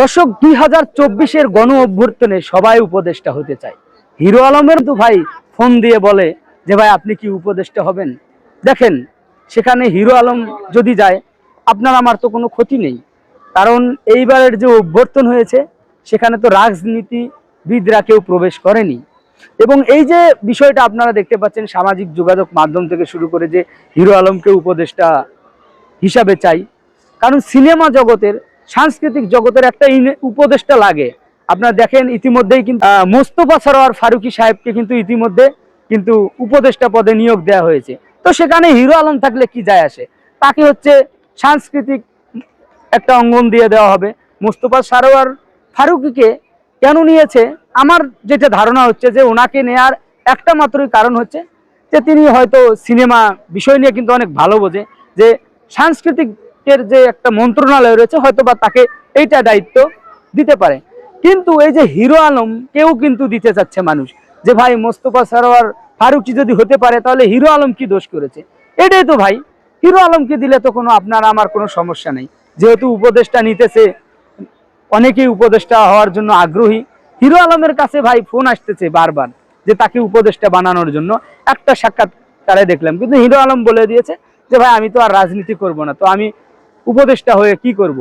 দর্শক, দুই হাজার চব্বিশের গণ অভ্যর্থনে সবাই উপদেষ্টা হতে চায়। হিরো আলমের তো ভাই ফোন দিয়ে বলে যে, ভাই, আপনি কি উপদেষ্টা হবেন? দেখেন, সেখানে হিরো আলম যদি যায়, আপনার, আমার তো কোনো ক্ষতি নেই। কারণ এইবারের যে অভ্যর্থন হয়েছে, সেখানে তো রাজনীতিবিদরা কেউ প্রবেশ করেনি। এবং এই যে বিষয়টা আপনারা দেখতে পাচ্ছেন সামাজিক যোগাযোগ মাধ্যম থেকে শুরু করে যে, হিরো আলমকে উপদেষ্টা হিসাবে চাই। কারণ সিনেমা জগতের সাংস্কৃতিক জগতের একটা উপদেষ্টা লাগে। আপনারা দেখেন ইতিমধ্যেই কিন্তু মোস্তফা সরোয়ার ফারুকি সাহেবকে কিন্তু ইতিমধ্যে কিন্তু উপদেষ্টা পদে নিয়োগ দেওয়া হয়েছে। তো সেখানে হিরো আলম থাকলে কি যায় আসে? তাকে হচ্ছে সাংস্কৃতিক একটা অঙ্গন দিয়ে দেওয়া হবে। মোস্তফা সারোয়ার ফারুকিকে কেন নিয়েছে? আমার যেটা ধারণা হচ্ছে যে ওনাকে নেয়ার একটা মাত্রই কারণ হচ্ছে যে তিনি হয়তো সিনেমা বিষয় নিয়ে কিন্তু অনেক ভালো বোঝে, যে সাংস্কৃতিকের যে একটা মন্ত্রণালয় রয়েছে, হয়তো বা তাকে এইটা দায়িত্ব দিতে পারে। কিন্তু এই যে হিরো আলম, কেউ কিন্তু দিতে চাচ্ছে মানুষ। যে ভাই, মোস্তফা সারোয়ার ফারুকি যদি হতে পারে, তাহলে হিরো আলম কি দোষ করেছে? এটাই তো ভাই, হিরো আলমকে দিলে তো কোনো আপনার, আমার কোনো সমস্যা নেই। যেহেতু উপদেশটা নিতেছে, অনেকেই উপদেষ্টা হওয়ার জন্য আগ্রহী। হিরো আলমের কাছে ভাই ফোন আসতেছে বারবার, যে তাকে উপদেষ্টা বানানোর জন্য। একটা সাক্ষাৎকারে দেখলাম, কিন্তু হিরো আলম বলে দিয়েছে যে, ভাই, আমি তো আর রাজনীতি করব না। তো আমি উপদেষ্টা হয়ে কি করব।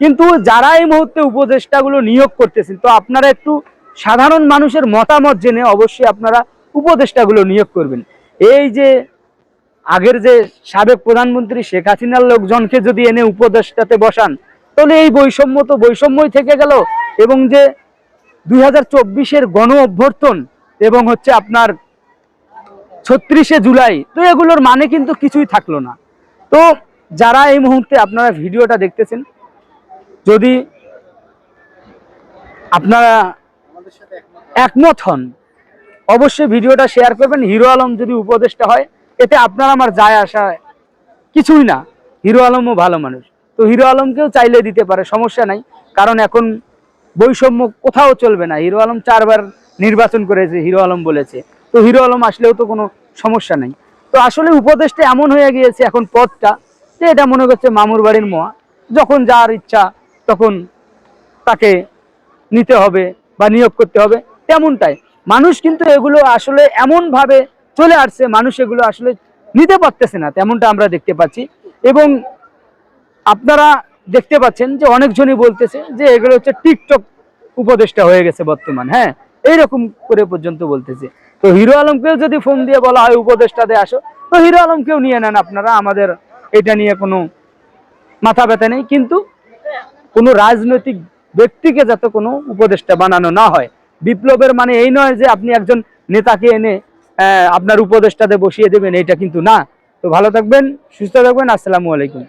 কিন্তু যারা এই মুহূর্তে উপদেষ্টাগুলো নিয়োগ করতেছেন, তো আপনারা একটু সাধারণ মানুষের মতামত জেনে অবশ্যই আপনারা উপদেষ্টাগুলো নিয়োগ করবেন এই যে আগের যে সাবেক প্রধানমন্ত্রী শেখ হাসিনার লোকজনকে যদি এনে উপদেষ্টাতে বসান, তাহলে এই বৈষম্য তো বৈষম্যই থেকে গেল এবং যে দুই হাজার চব্বিশের গণ অভ্যর্থন এবং হচ্ছে আপনার ছত্রিশে জুলাই, তো এগুলোর মানে কিন্তু কিছুই থাকল না তো যারা এই মুহূর্তে আপনারা ভিডিওটা দেখতেছেন, যদি আপনারা একমত হন, অবশ্যই ভিডিওটা শেয়ার করবেন। হিরো আলম যদি উপদেষ্টা হয়, এতে আপনার আমার যায় আসা কিছুই না। হিরো আলমও ভালো মানুষ। তো হিরো আলমকেও চাইলে দিতে পারে, সমস্যা নাই। কারণ এখন বৈষম্য কোথাও চলবে না। হিরো আলম চারবার নির্বাচন করেছে, হিরো আলম বলেছে। তো হিরো আলম আসলেও তো কোনো সমস্যা নাই। তো আসলে উপদেশটা এমন হয়ে গিয়েছে এখন পদটা যে এটা মনে করছে মামুর বাড়ির মোয়া। যখন যার ইচ্ছা তখন তাকে নিতে হবে বা নিয়োগ করতে হবে, তেমনটাই। মানুষ কিন্তু এগুলো আসলে এমন ভাবে চলে আসছে, মানুষ এগুলো আসলে নিতে পারতেছে না, তেমনটা আমরা দেখতে পাচ্ছি। এবং আপনারা দেখতে পাচ্ছেন যে অনেকজনই বলতেছে যে এগুলো হচ্ছে টিকটক উপদেষ্টা হয়ে গেছে বর্তমান হ্যাঁ এইরকম করে পর্যন্ত বলতেছে। তো হিরো আলমকেও যদি ফোন দিয়ে বলা হয় উপদেষ্টা দিয়ে আসো, তো হিরো আলমকেও নিয়ে নেন আপনারা আমাদের এটা নিয়ে কোনো মাথা ব্যথা নেই, কিন্তু কোনো রাজনৈতিক ব্যক্তিকে যাতে কোনো উপদেষ্টা বানানো না হয়। বিপ্লবের মানে এই নয় যে আপনি একজন নেতাকে এনে আপনার উপদেষ্টাতে বসিয়ে দেবেন, এটা কিন্তু না। তো ভালো থাকবেন, সুস্থ থাকবেন, আসসালামু আলাইকুম।